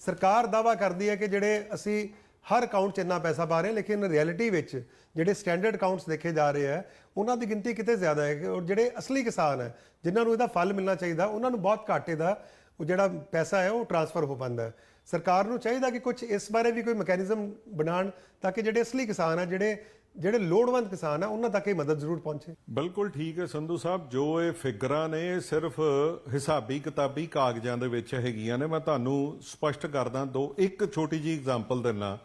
ਸਰਕਾਰ ਦਾਵਾ ਕਰਦੀ ਹੈ ਕਿ ਜਿਹੜੇ ਅਸੀਂ ਹਰ ਅਕਾਊਂਟ 'ਚ ਇੰਨਾ ਪੈਸਾ ਪਾ ਰਹੇ ਲੇਕਿਨ ਰਿਐਲਿਟੀ ਵਿੱਚ ਜਿਹੜੇ ਸਟੈਂਡਰਡ ਅਕਾਊਂਟਸ ਦੇਖੇ ਜਾ ਰਹੇ ਆ ਉਹਨਾਂ ਦੀ ਗਿਣਤੀ ਕਿਤੇ ਜ਼ਿਆਦਾ ਹੈ ਔਰ ਜਿਹੜੇ ਅਸਲੀ ਕਿਸਾਨ ਹੈ, ਜਿਨ੍ਹਾਂ ਨੂੰ ਇਹਦਾ ਫਲ ਮਿਲਣਾ ਚਾਹੀਦਾ, ਉਹਨਾਂ ਨੂੰ ਬਹੁਤ ਘੱਟ ਇਹਦਾ ਉਹ ਜਿਹੜਾ ਪੈਸਾ ਹੈ ਉਹ ਟ੍ਰਾਂਸਫਰ ਹੋ ਪਾਉਂਦਾ ਹੈ। ਸਰਕਾਰ ਨੂੰ ਚਾਹੀਦਾ ਕਿ ਕੁਝ ਇਸ ਬਾਰੇ ਵੀ ਕੋਈ ਮੈਕੈਨਿਜ਼ਮ ਬਣਾਉਣ ਤਾਂ ਕਿ ਜਿਹੜੇ ਅਸਲੀ ਕਿਸਾਨ ਆ, ਜਿਹੜੇ ਜਿਹੜੇ ਲੋੜਵੰਦ ਕਿਸਾਨ ਆ, ਉਹਨਾਂ ਤੱਕ ਇਹ ਮਦਦ ਜ਼ਰੂਰ ਪਹੁੰਚੇ। ਬਿਲਕੁਲ ਠੀਕ ਹੈ ਸੰਧੂ ਸਾਹਿਬ, ਜੋ ਇਹ ਫਿਗਰਾਂ ਨੇ ਇਹ ਸਿਰਫ ਹਿਸਾਬੀ ਕਿਤਾਬੀ ਕਾਗਜ਼ਾਂ ਦੇ ਵਿੱਚ ਹੈਗੀਆਂ ਨੇ। ਮੈਂ ਤੁਹਾਨੂੰ ਸਪਸ਼ਟ ਕਰਦਾ ਦੋ, ਇੱਕ ਛੋਟੀ ਜੀ ਐਗਜ਼ਾਮਪਲ ਦਿੰਨਾ।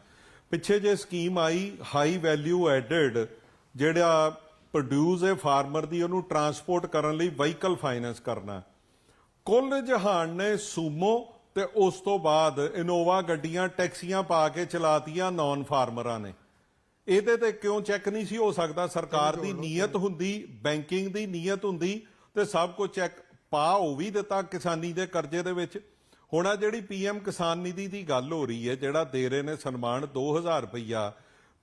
ਪਿੱਛੇ ਜੇ ਸਕੀਮ ਆਈ ਹਾਈ ਵੈਲਿਊ ਐਡਡ ਜਿਹੜਾ ਪ੍ਰੋਡਿਊਸ ਹੈ ਫਾਰਮਰ ਦੀ, ਉਹਨੂੰ ਟਰਾਂਸਪੋਰਟ ਕਰਨ ਲਈ ਵਹੀਕਲ ਫਾਈਨੈਂਸ ਕਰਨਾ। ਕੁੱਲ ਜਹਾਨ ਨੇ ਸੂਮੋ ਤੇ ਉਸ ਤੋਂ ਬਾਅਦ ਇਨੋਵਾ ਗੱਡੀਆਂ ਟੈਕਸੀਆਂ ਪਾ ਕੇ ਚਲਾਤੀਆਂ ਨਾਨ ਫਾਰਮਰਾਂ ਨੇ। ਇਹਦੇ ਤੇ ਕਿਉਂ ਚੈੱਕ ਨਹੀਂ ਸੀ ਹੋ ਸਕਦਾ? ਸਰਕਾਰ ਦੀ ਨੀਅਤ ਹੁੰਦੀ ਬੈਂਕਿੰਗ ਦੀ ਨੀਅਤ ਹੁੰਦੀ ਤੇ ਸਭ ਕੁਝ ਚੈੱਕ ਪਾ ਹੋ ਵੀ ਦਿੱਤਾ ਕਿਸਾਨੀ ਦੇ ਕਰਜ਼ੇ ਦੇ ਵਿੱਚ। ਹੁਣ ਆ ਜਿਹੜੀ ਪੀਐਮ ਕਿਸਾਨ ਨਿਧੀ ਦੀ ਗੱਲ ਹੋ ਰਹੀ ਹੈ ਜਿਹੜਾ ਦੇ ਰਹੇ ਨੇ ਸਨਮਾਨ 2000 ਰੁਪਈਆ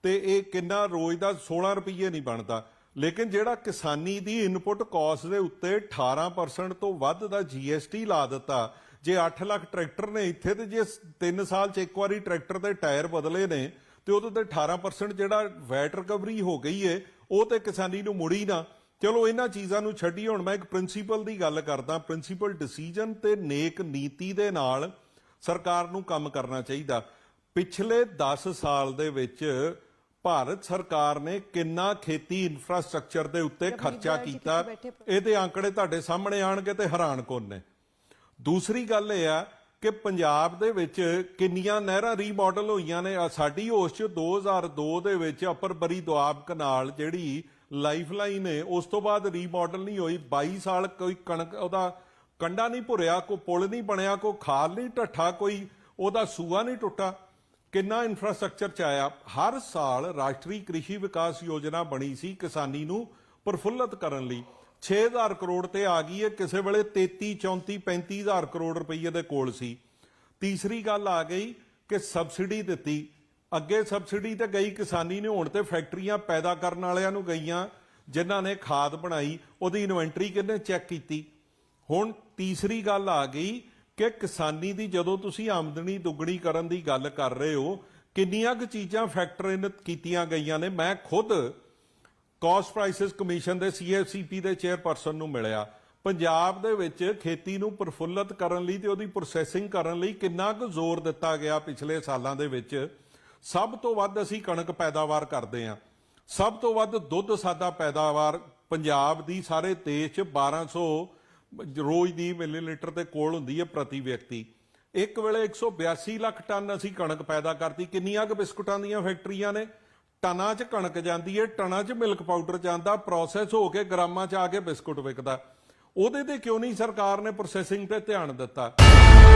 ਤੇ ਇਹ ਕਿੰਨਾ ਰੋਜ਼ ਦਾ 16 ਰੁਪਏ ਨਹੀਂ ਬਣਦਾ। ਲੇਕਿਨ ਜਿਹੜਾ ਕਿਸਾਨੀ ਦੀ ਇਨਪੁਟ ਕਾਸਟ ਦੇ ਉੱਤੇ 18% ਤੋਂ ਵੱਧ ਦਾ ਜੀਐਸਟੀ ਲਾ ਦਿੱਤਾ, ਜੇ 8 ਲੱਖ ਟਰੈਕਟਰ ਨੇ ਇੱਥੇ ਤੇ ਜੇ 3 ਸਾਲ ਚ ਇੱਕ ਵਾਰੀ ਟਰੈਕਟਰ ਦੇ ਟਾਇਰ ਬਦਲੇ ਨੇ, ਤੇ ਉਹਦੇ ਤੇ 18% ਜਿਹੜਾ ਵੈਟ ਰਿਕਵਰੀ ਹੋ ਗਈ ਏ, ਉਹ ਤੇ ਕਿਸਾਨੀ ਨੂੰ ਮੁੜੀ ਨਾ। ਚਲੋ, ਇਹਨਾਂ ਚੀਜ਼ਾਂ ਨੂੰ ਛੱਡੀ, ਹੁਣ ਮੈਂ ਇੱਕ ਪ੍ਰਿੰਸੀਪਲ ਦੀ ਗੱਲ ਕਰਦਾ ਪ੍ਰਿੰਸੀਪਲ ਡਿਸੀਜਨ ਤੇ ਨੇਕ ਨੀਤੀ ਦੇ ਨਾਲ ਸਰਕਾਰ ਨੂੰ ਕੰਮ ਕਰਨਾ ਚਾਹੀਦਾ। ਪਿਛਲੇ 10 ਸਾਲ ਦੇ ਵਿੱਚ ਭਾਰਤ ਸਰਕਾਰ ਨੇ ਕਿੰਨਾ ਖੇਤੀ ਇਨਫਰਾਸਟ੍ਰਕਚਰ ਦੇ ਉੱਤੇ ਖਰਚਾ ਕੀਤਾ ਇਹਦੇ ਆંકੜੇ ਤੁਹਾਡੇ ਸਾਹਮਣੇ ਆਣਗੇ ਤੇ ਹੈਰਾਨ ਕੋਨ ਨੇ? ਦੂਸਰੀ ਗੱਲ ਇਹ ਆ ਕਿ ਪੰਜਾਬ ਦੇ ਵਿੱਚ ਕਿੰਨੀਆਂ ਨਹਿਰਾਂ ਰੀਮਾਡਲ ਹੋਈਆਂ ਨੇ। ਸਾਡੀ ਹੋਸ਼ ਚ 2002 ਦੇ ਵਿੱਚ ਅਪਰ ਬਰੀ ਦੁਆਬ ਕਨਾਲ ਜਿਹੜੀ ਲਾਈਫਲਾਈਨ ਹੈ ਉਸ ਤੋਂ ਬਾਅਦ ਰੀਮਾਡਲ ਨਹੀਂ ਹੋਈ। 22 ਸਾਲ ਕੋਈ ਕਣਕ ਉਹਦਾ ਕੰਡਾ ਨਹੀਂ ਭੁਰਿਆ ਕੋਈ ਪੁਲ ਨਹੀਂ ਬਣਿਆ ਕੋਈ ਖਾਲ ਨਹੀਂ ਢੱਠਾ ਕੋਈ ਉਹਦਾ ਸੂਆ ਨਹੀਂ ਟੁੱਟਾ। ਕਿੰਨਾ ਇਨਫਰਾਸਟ੍ਰਕਚਰ ਚ ਆਇਆ? ਹਰ ਸਾਲ ਰਾਸ਼ਟਰੀ ਕ੍ਰਿਸ਼ੀ ਵਿਕਾਸ ਯੋਜਨਾ ਬਣੀ ਸੀ ਕਿਸਾਨੀ ਨੂੰ ਪ੍ਰਫੁੱਲਤ ਕਰਨ ਲਈ। 6000 ਕਰੋੜ ਤੇ ਆ ਗਈ ਹੈ, ਕਿਸੇ ਵੇਲੇ 33 34 35000 ਕਰੋੜ ਰੁਪਏ ਦੇ ਕੋਲ ਸੀ। ਤੀਸਰੀ ਗੱਲ ਆ ਗਈ ਕਿ ਸਬਸਿਡੀ ਦਿੱਤੀ। ਅੱਗੇ ਸਬਸਿਡੀ ਤੇ ਗਈ ਕਿਸਾਨੀ ਨੇ, ਹੁਣ ਤੇ ਫੈਕਟਰੀਆਂ ਪੈਦਾ ਕਰਨ ਵਾਲਿਆਂ ਨੂੰ ਗਈਆਂ, ਜਿਨ੍ਹਾਂ ਨੇ ਖਾਦ ਬਣਾਈ, ਉਹਦੀ ਇਨਵੈਂਟਰੀ ਕਿੰਨੇ ਚੈੱਕ ਕੀਤੀ? ਹੁਣ ਤੀਸਰੀ ਗੱਲ ਆ ਗਈ ਕਿ ਕਿਸਾਨੀ ਦੀ ਜਦੋਂ ਤੁਸੀਂ ਆਮਦਨੀ ਦੁੱਗਣੀ ਕਰਨ ਦੀ ਗੱਲ ਕਰ ਰਹੇ ਹੋ, ਕਿੰਨੀਆਂ ਕੁ ਚੀਜ਼ਾਂ ਫੈਕਟਰ ਇਨ ਕੀਤੀਆਂ ਗਈਆਂ ਨੇ? ਮੈਂ ਖੁਦ ਕਾਸਟ ਪ੍ਰਾਈਸਸ ਕਮਿਸ਼ਨ ਦੇ ਸੀਐਫਸੀਪੀ ਦੇ ਚੇਅਰਪਰਸਨ ਨੂੰ ਮਿਲਿਆ। ਪੰਜਾਬ ਦੇ ਵਿੱਚ ਖੇਤੀ ਨੂੰ ਪ੍ਰਫੁੱਲਤ ਕਰਨ ਲਈ ਤੇ ਉਹਦੀ ਪ੍ਰੋਸੈਸਿੰਗ ਕਰਨ ਲਈ ਕਿੰਨਾ ਕੁ ਜ਼ੋਰ ਦਿੱਤਾ ਗਿਆ ਪਿਛਲੇ ਸਾਲਾਂ ਦੇ ਵਿੱਚ? ਸਭ ਤੋਂ ਵੱਧ ਅਸੀਂ ਕਣਕ ਪੈਦਾਵਾਰ ਕਰਦੇ ਹਾਂ। ਸਭ ਤੋਂ ਵੱਧ ਦੁੱਧ ਸਾਦਾ ਪੈਦਾਵਾਰ ਪੰਜਾਬ ਦੀ ਸਾਰੇ ਦੇਸ਼ 'ਚ 1200 ਰੋਜ਼ ਦੀ ਮਿਲੀਲੀਟਰ ਦੇ ਕੋਲ ਹੁੰਦੀ ਹੈ ਪ੍ਰਤੀ ਵਿਅਕਤੀ। ਇੱਕ ਵੇਲੇ 182 ਲੱਖ ਟਨ ਅਸੀਂ ਕਣਕ ਪੈਦਾ ਕਰਤੀ। ਕਿੰਨੀਆਂ ਕੁ ਬਿਸਕੁਟਾਂ ਦੀਆਂ ਫੈਕਟਰੀਆਂ ਨੇ? ਟਨਾਂ 'ਚ ਕਣਕ ਜਾਂਦੀ ਹੈ ਟਨਾਂ 'ਚ ਮਿਲਕ ਪਾਊਡਰ ਜਾਂਦਾ ਪ੍ਰੋਸੈਸ ਹੋ ਕੇ ਗ੍ਰਾਮਾਂ 'ਚ ਆ ਕੇ ਬਿਸਕੁਟ ਵਿਕਦਾ। ਉਹਦੇ ਤੇ ਕਿਉਂ ਨਹੀਂ ਸਰਕਾਰ ਨੇ ਪ੍ਰੋਸੈਸਿੰਗ ਤੇ ਧਿਆਨ ਦਿੱਤਾ?